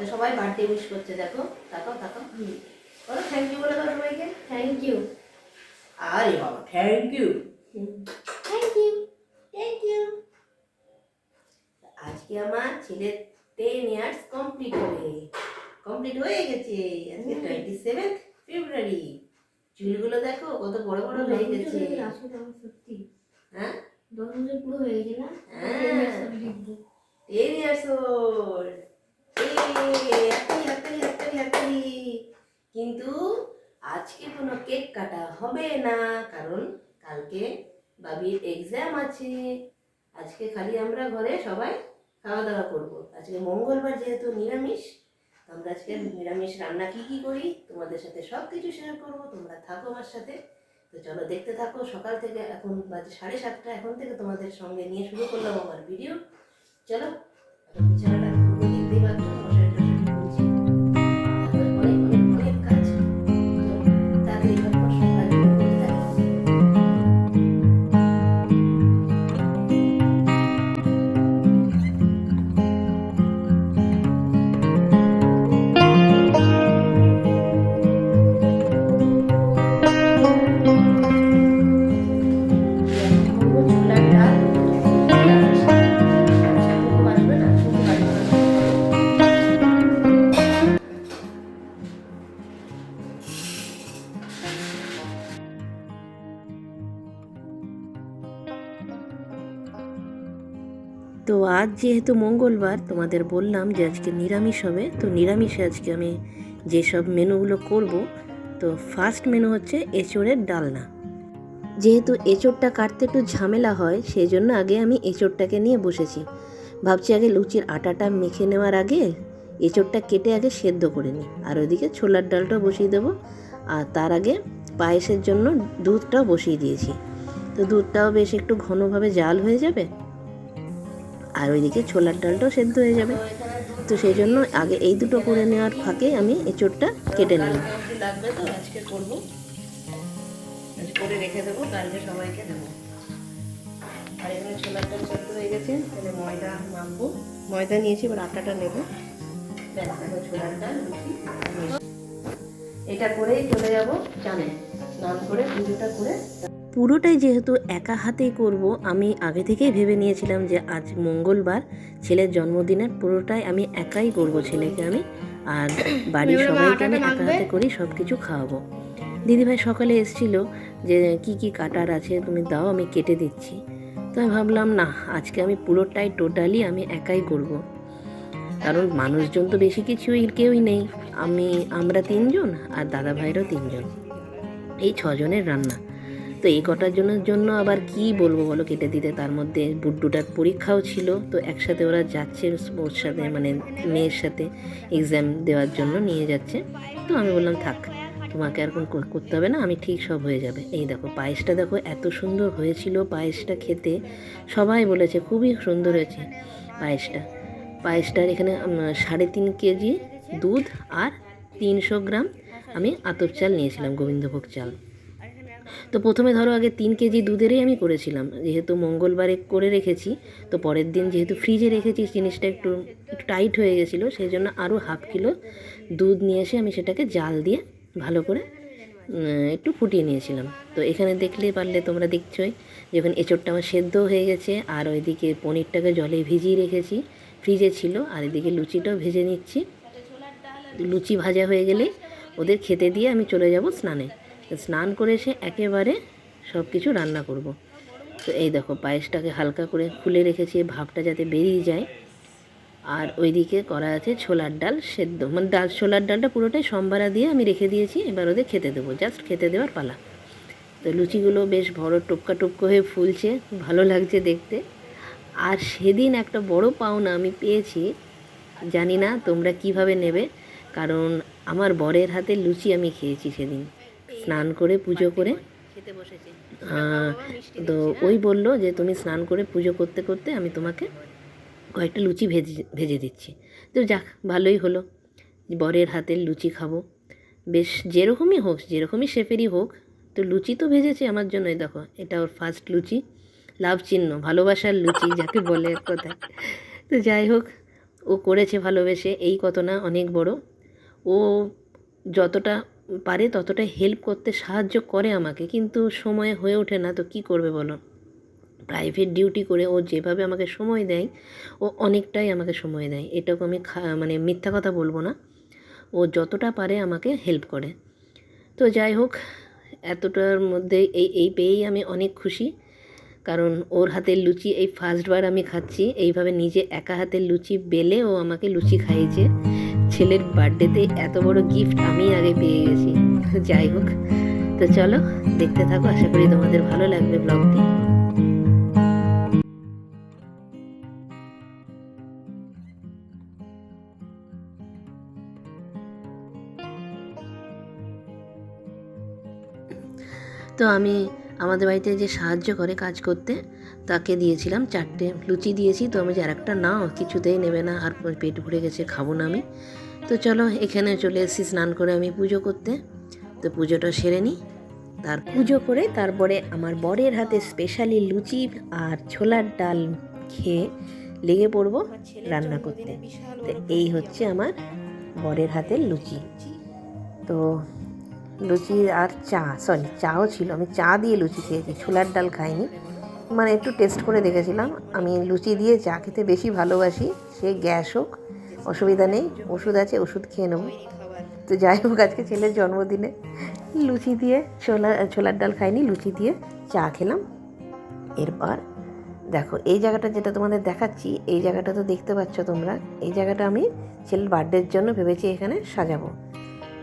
তোমাকে সবাই birthday wish করছে দেখো তাকাও তাকাও হুম। বলো থ্যাংক ইউ বলে দাও সবাইকে। থ্যাংক ইউ আরে বাবা thank you thank you thank you আজকে আমার ছেলের টেন ইয়ার্স কমপ্লিট হবে। কমপ্লিট হয়ে গেছে। আজকে টোয়েন্টি সেভেন্থ ফেব্রুয়ারি চুলগুলো দেখো কত বড় বড় হয়ে গেছে। সত্যি। হ্যাঁ? দশ বছর পুরো হয়ে না? হ্যাঁ। Ten years old happy happy happy happy কিন্তু আজকে কোনো কেক কাটা হবে না, কারণ কালকে বাবির এক্সাম আছে। আজকে খালি আমরা ঘরে সবাই খাওয়া দাওয়া করব। আজকে মঙ্গলবার যেহেতু নিরামিষ আমরা আজকে নিরামিষ রান্না কি কি করি তোমাদের সাথে সব কিছু শেয়ার করব, তোমরা থাকো আমার সাথে। তো চলো দেখতে থাকো, সকাল থেকে এখন সাড়ে সাতটা, এখন থেকে তোমাদের সঙ্গে নিয়ে শুরু করলাম আমার ভিডিও চলো, এখন তো আজ যেহেতু মঙ্গলবার, তোমাদের বললাম যে আজকে নিরামিষ হবে। তো নিরামিষে আজকে আমি যেসব মেনুগুলো করব, তো ফার্স্ট মেনু হচ্ছে এঁচোড়ের ডালনা। যেহেতু এঁচোড়টা কাটতে একটু ঝামেলা হয় সেই জন্য আগে আমি এঁচোড়টাকে নিয়ে বসেছি। ভাবছি আগে লুচির আটাটা মেখে নেওয়ার আগে এঁচোড়টা কেটে আগে সেদ্ধ করে নিই। আর ওইদিকে ছোলার ডালটাও বসিয়ে দেবো। আর তার আগে পায়েসের জন্য দুধটাও বসিয়ে দিয়েছি। তো দুধটাও বেশ একটু ঘনভাবে জাল হয়ে যাবে। আর ওইদিকে ছোলার ডালটাও সেদ্ধ হয়ে যাবে। তো সেই জন্য আগে এই দুটো করে নেওয়ার ফাঁকে আমি এঁচোড়টা কেটে নিলাম। লাগবে তো আজকে করব করে রেখে দেবো, কালকে সবাইকে দেবো। আর ছোলার ডাল সেদ্ধ হয়ে গেছে তাহলে ময়দা ময়দা নিয়েছি, এবার আটাটা নেব। এটা করেই চলে যাব চানে স্নান করে পুজোটা করে পুরোটাই যেহেতু একা হাতেই করব আমি আগে থেকেই ভেবে নিয়েছিলাম যে আজ মঙ্গলবার ছেলের জন্মদিনের পুরোটাই আমি একাই করব ছেলেকে আমি। আর বাড়ির সবাইকে আমি একা হাতে করি সব কিছু খাওয়াবো। দিদিভাই সকালে এসেছিল যে কি কি কাটার আছে? তুমি দাও আমি কেটে দিচ্ছি। তো আমি ভাবলাম না আজকে আমি পুরোটাই টোটালি আমি একাই করব। কারণ মানুষজন তো বেশি কিছুই কেউই নেই। আমি আমরা তিনজন আর দাদা ভাইরও তিনজন। এই ছজনের রান্না। তো এই কটার জন্য জন্য আবার কি বলব বলো কেটে দিতে। তার মধ্যে বুড্ডুটার পরীক্ষাও ছিল, তো একসাথে ওরা যাচ্ছে ওর সাথে মানে মেয়ের সাথে এক্সাম দেওয়ার জন্য নিয়ে যাচ্ছে। তো আমি বললাম, থাক, তোমাকে আর কোন কর- করতে হবে না, আমি ঠিক সব হয়ে যাবে। এই দেখো, পায়েসটা দেখো, এত সুন্দর হয়েছিল পায়েসটা খেতে। সবাই বলেছে, খুবই সুন্দর হয়েছে পায়েসটা। পায়েসটার এখানে সাড়ে তিন কেজি দুধ আর তিনশো গ্রাম আমি আতপ চাল নিয়েছিলাম, গোবিন্দভোগ চাল। তো প্রথমে ধরো আগে তিন কেজি দুধেরই আমি করেছিলাম। যেহেতু মঙ্গলবারে করে রেখেছি, তো পরের দিন যেহেতু ফ্রিজে রেখেছি, জিনিসটা একটু একটু টাইট হয়ে গেছিল, সেই জন্য আরও হাফ কিলো দুধ নিয়ে এসে আমি সেটাকে জাল দিয়ে ভালো করে একটু ফুটিয়ে নিয়েছিলাম। তো এখানে দেখলেই পারলে তোমরা দেখছোই, যখন এঁচোড়টা আমার সেদ্ধ হয়ে গেছে, আর ওইদিকে পনিরটাকে জলে ভিজিয়ে রেখেছি ফ্রিজে ছিল, আর এদিকে লুচিটাও ভেজে নিচ্ছি। লুচি ভাজা হয়ে গেলেই ওদের খেতে দিয়ে আমি চলে যাব স্নানে। স্নান করে এসে একেবারে সব কিছু রান্না করব। তো এই দেখো পায়েসটাকে হালকা করে খুলে রেখেছি ভাবটা যাতে বেরিয়ে যায়। আর ওইদিকে করা আছে ছোলার ডাল সেদ্ধ। মানে ডাল, ছোলার ডালটা পুরোটাই সম্বারা দিয়ে আমি রেখে দিয়েছি, এবার ওদের খেতে দেবো। জাস্ট খেতে দেওয়ার পালা। তো লুচিগুলো বেশ বড় টপকা টপকা হয়ে ফুলছে, ভালো লাগছে দেখতে। আর সেদিন একটা বড় পাওনা আমি পেয়েছি, জানি না তোমরা কীভাবে নেবে, কারণ আমার বরের হাতে লুচি আমি খেয়েছি সেদিন। স্নান করে পুজো করে। খেতে বসেছে। তো ওই বলল যে তুমি স্নান করে পুজো করতে করতে আমি তোমাকে কয়েকটা লুচি ভেজে ভেজে দিচ্ছি। তো যাক ভালোই হলো। বরের হাতের লুচি খাব। বেশ যেরকমই হোক যেরকমই শেপেরই হোক তো লুচি তো ভেজেছে আমার জন্যই দেখো। এটা ওর ফার্স্ট লুচি। লাভ চিহ্ন ভালোবাসার লুচি যাকে বলে এক কথায়। তো যাই হোক ও করেছে ভালোবেসে। এই কত না অনেক বড়। ও যতটা পারে ততটা হেল্প করতে সাহায্য করে আমাকে, কিন্তু সময় হয়ে ওঠে না, তো কি করবে বলো? প্রাইভেট ডিউটি করে ও যেভাবে আমাকে সময় দেয়, ও অনেকটাই আমাকে সময় দেয়। এটাকে আমি মানে মিথ্যা কথা বলব না। ও যতটা পারে আমাকে হেল্প করে। তো যাই হোক, এতটার মধ্যে এই এই পেয়েই আমি অনেক খুশি। কারণ ওর হাতের লুচি, এই ফার্স্টবার আমি খাচ্ছি। এইভাবে নিজে একা হাতের লুচি বেলে ও আমাকে লুচি খাইয়েছে। ছেলের বার্থডেতে এত বড় গিফট আমি আগে পেয়ে গেছি। যাই হোক, তো চলো দেখতে থাকো, আশা করি তোমাদের ভালো লাগবে ব্লগটি তো আমি আমাদের বাড়িতে যে সাহায্য করে কাজ করতে, তাকে দিয়েছিলাম চারটে লুচি দিয়েছি, তো আমি যে আরেকটা নাও কিছুতেই নেবে না, আর পেট ভরে গেছে, খাব না আমি। তো চলো, এখানে চলে এসেছি স্নান করে আমি পুজো করতে। তো পুজোটা সেরে নিই তার পুজো করে তারপরে আমার বরের হাতে স্পেশালি লুচি আর ছোলার ডাল খেয়ে লেগে পড়ব রান্না করতে। তো এই হচ্ছে আমার বরের হাতের লুচি। তো লুচি আর চা সরি চাও ছিল। আমি চা দিয়ে লুচি খেয়েছি, ছোলার ডাল খাইনি। মানে একটু টেস্ট করে দেখেছিলাম। আমি লুচি দিয়ে চা খেতে বেশি ভালোবাসি, সে গ্যাস হোক। অসুবিধা নেই, ওষুধ আছে, ওষুধ খেয়ে নেব। তো যাই হোক, আজকে ছেলের জন্মদিনে লুচি দিয়ে ছোলা, ছোলার ডাল খাইনি, লুচি দিয়ে চা খেলাম। এরপর দেখো, এই জায়গাটা যেটা তোমাদের দেখাচ্ছি, এই জায়গাটা তো দেখতে পাচ্ছ তোমরা, এই জায়গাটা আমি ছেলের বার্থডের জন্য ভেবেছি এখানে সাজাবো।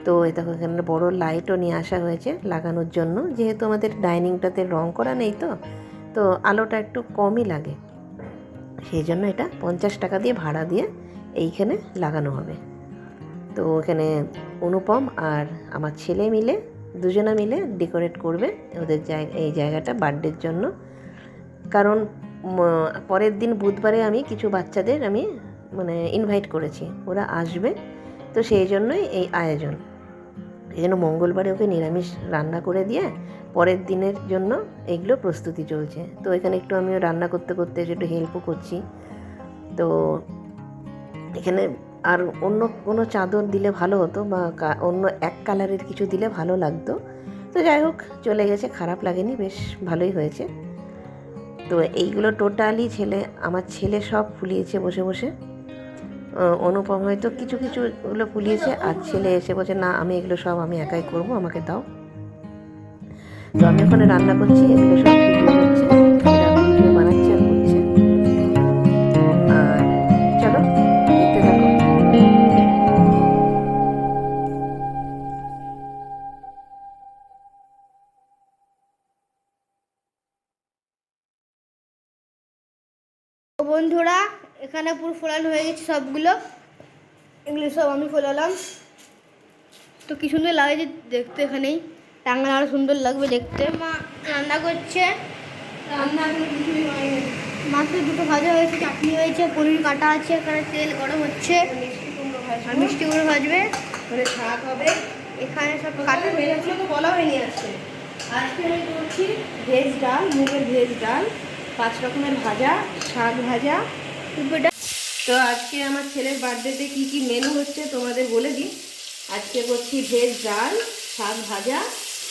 তো দেখো, এখানে বড় লাইটও নিয়ে আসা হয়েছে লাগানোর জন্য, যেহেতু আমাদের ডাইনিংটাতে রং করা নেই তো তো আলোটা একটু কমই লাগে। সেই জন্য এটা পঞ্চাশ টাকা দিয়ে ভাড়া দিয়ে এইখানে লাগানো হবে। তো এখানে অনুপম আর আমার ছেলে মিলে, দুজনা মিলে ডেকোরেট করবে ওদের এই জায়গাটা বার্থডের জন্য। কারণ পরের দিন বুধবারে আমি কিছু বাচ্চাদের আমি মানে ইনভাইট করেছি। ওরা আসবে, তো সেই জন্যই এই আয়োজন। এই জন্য মঙ্গলবারে ওকে নিরামিষ রান্না করে দিয়ে পরের দিনের জন্য এগুলো প্রস্তুতি চলছে। তো এখানে একটু আমিও রান্না করতে করতে একটু হেল্পও করছি। তো এখানে আর অন্য কোনো চাদর দিলে ভালো হতো বা অন্য এক কালারের কিছু দিলে ভালো লাগতো। তো যাই হোক, চলে গেছে, খারাপ লাগেনি, বেশ ভালোই হয়েছে। তো এইগুলো টোটালি ছেলে, আমার ছেলে সব ফুলিয়েছে বসে বসে। অনুপম হয়তো কিছু কিছু ওগুলো ফুলিয়েছে আর ছেলে এসে বলছে, না, আমি এগুলো সব আমি একাই করব, আমাকে দাও। তো আমি ওখানে রান্না করছি, এগুলো সব বন্ধুরা এখানে পুরো ফোলানো হয়ে গেছে সবগুলো। এগুলো সব আমি ফোলালাম। তো কি সুন্দর লাগে যে দেখতে এখানেই। টাঙ্গালে আরও সুন্দর লাগবে দেখতে। মা রান্না করছে। রান্না এখনও কিছুই হয়নি মাত্র দুটো ভাজা হয়েছে চাটনি হয়েছে পনির কাটা আছে এখানে তেল গরম হচ্ছে। মিষ্টি কুমড়ো ভাজবে। শাক হবে। এখানে সব কাটা হয়ে গেছে। তো বলা হয়নি আজকে। আজকে আমি করছি ভেজ ডাল মুগের ভেজ ডাল পাঁচ রকমের ভাজা। শাক ভাজা। তো আজকে আমার ছেলের বার্থডেতে কি কি মেনু হচ্ছে তোমাদের বলে দিই। আজকে করছি ভেজ ডাল শাক ভাজা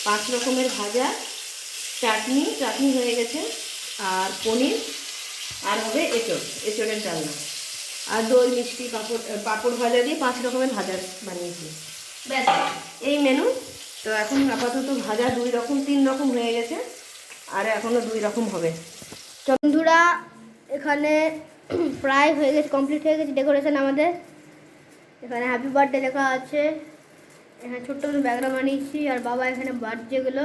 পাঁচ রকমের ভাজা চাটনি চাটনি হয়ে গেছে আর পনির আর হবে এঁচড় এঁচড়ের ডালনা আর দই মিষ্টি পাঁপড় পাঁপড় ভাজা দিয়ে পাঁচ রকমের ভাজা বানিয়েছি। ব্যাস। এই মেনু তো এখন আপাতত ভাজা দুই রকম তিন রকম হয়ে গেছে আর এখনও দুই রকম হবে। বন্ধুরা এখানে প্রায় হয়ে গেছে কমপ্লিট হয়ে গেছে ডেকোরেশন আমাদের। এখানে হ্যাপি বার্থডে লেখা আছে। এখানে ছোট্ট মতো ব্যাগরা বানিয়েছি আর বাবা এখানে বার্থডেগুলো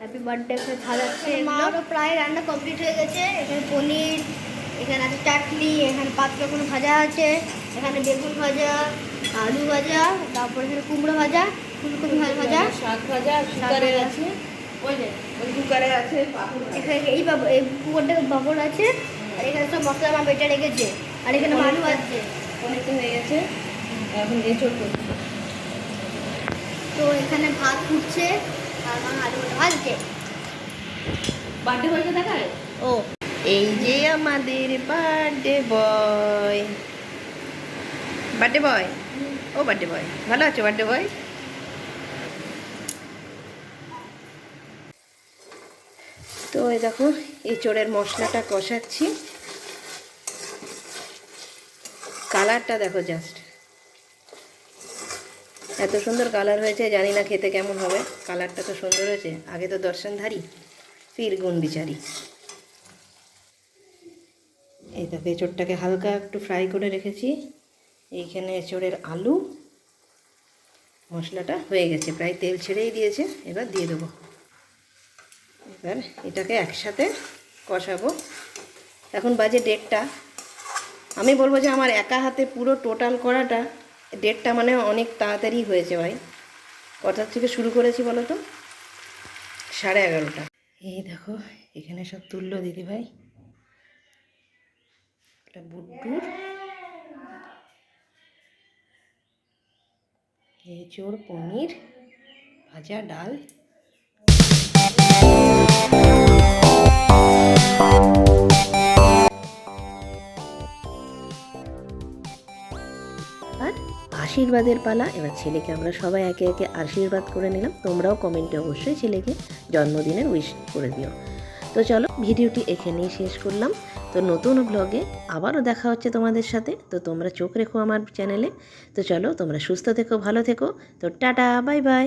হ্যাপি বার্থডে এখানে সাজাচ্ছে মারও প্রায় রান্না কমপ্লিট হয়ে গেছে। এখানে পনির এখানে আছে চাটনি এখানে পাঁচ রকম ভাজা আছে। এখানে বেগুন ভাজা আলু ভাজা তারপর এখানে কুমড়ো ভাজা ফুলকপি ভাজা। ভাজা শাক ভাজা কুকারে আছে। ওই যে ওই কুকারে আছে এখানে এই বাবু এই কুকুরটা বাবর আছে। আর এখানে সব মশলা মা বেটে রেখেছে আর এখানে মানু আছে। অনেকটা হয়ে গেছে। এখন এঁচড় করছি। তো এখানে ভাত ফুটছে আর মা আলু ভাজছে বার্থডে দেখায় ও। এই যে আমাদের বার্থডে বয় বার্থডে বয় ও বার্থডে বয় ভালো আছো বার্থডে বয় তো এই দেখো এঁচড়ের মশলাটা কষাচ্ছি। কালারটা দেখো জাস্ট এত সুন্দর কালার হয়েছে, জানি না খেতে কেমন হবে। কালারটা তো সুন্দর হয়েছে। আগে তো দর্শনধারী, ফির গুণ বিচারি। এই দেখো এঁচড়টাকে হালকা একটু ফ্রাই করে রেখেছি। এইখানে এঁচড়ের আলু। মশলাটা হয়ে গেছে, প্রায় তেল ছেড়েই দিয়েছে। এবার দিয়ে দেবো। এবার এটাকে একসাথে কষাবো। এখন বাজে ডেটটা আমি বলব যে আমার একা হাতে পুরো টোটাল করাটা ডেটটা মানে অনেক তাড়াতাড়ি হয়েছে ভাই। কটার থেকে শুরু করেছি বলো তো? সাড়ে এগারোটা। এই দেখো, এখানে সব তুললো দিদি ভাই। এটা বুড্ডুর। এঁচোড় পনির, ভাজা ডাল। আশীর্বাদের পালা। এবার ছেলেকে আমরা সবাই একে একে আশীর্বাদ করে নিলাম। তোমরাও কমেন্টে অবশ্যই ছেলেকে জন্মদিনের উইশ করে দিও। তো চলো, ভিডিওটি এখানেই শেষ করলাম। তো নতুন ব্লগে আবারও দেখা হচ্ছে তোমাদের সাথে। তো তোমরা চোখ রেখো আমার চ্যানেলে তো চলো, তোমরা সুস্থ থেকো, ভালো থেকো। তো টাটা, বাই বাই।